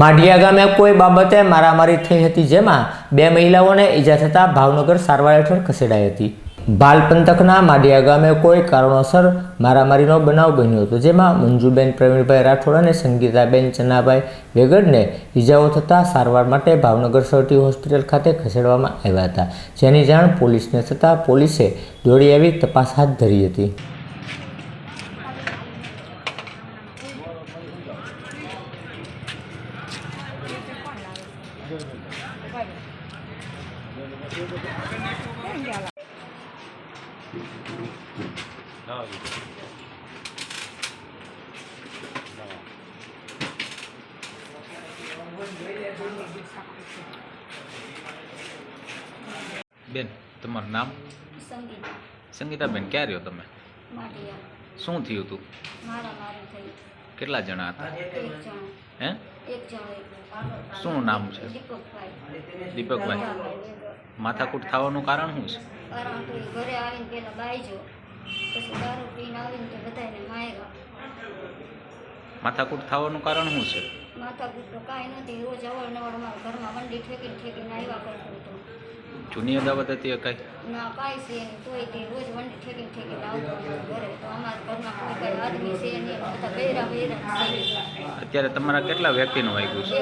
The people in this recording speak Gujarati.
માઢિયા ગામે કોઈ બાબતે મારામારી થઈ હતી જેમાં બે મહિલાઓને ઈજા થતાં ભાવનગર સારવાર હેઠળ ખસેડાઈ હતી. ભાલ પંથકના માઢિયા ગામે કોઈ કારણોસર મારામારીનો બનાવ બન્યો હતો, જેમાં મંજુબેન, પ્રવીણભાઈ રાઠોડ અને સંગીતાબેન ચનાભાઈ વેગડને ઈજાઓ થતાં સારવાર માટે ભાવનગર સરટી હોસ્પિટલ ખાતે ખસેડવામાં આવ્યા હતા. જેની જાણ પોલીસને થતાં પોલીસે દોડી આવી તપાસ હાથ ધરી હતી. બેન તમારું નામ? સંગીતા. સંગીતાબેન ક્યાં રહ્યો તમે? શું થયું હતું કેટલા જણા હતા? હે? શું નામ છે? દીપકભાઈ. માથાકૂટ થવાનું કારણ શું છે? કારણ ઘરે આવીને પેલા બાઈજો પછી દારૂ પીને આવીને તો બધાને માર્યા. માથાકૂટ થવાનું કારણ શું છે? માથા તો કાંઈ નથી. રોજ અવળનવળ મારા ઘરમાં વંડી ઠેકીને ઠેકીને આવ્યા કરતું હતું. જૂની અદાવત હતી કઈ? ના કાંઈ છે તોય તે રોજ વંડી ઠેકીને ઠેકીને આવતો ઘરે. કોઈ આદમી છે નહીં. બધા બૈરા બૈરા અત્યારે તમારા કેટલા વ્યક્તિનું વાગ્યું છે?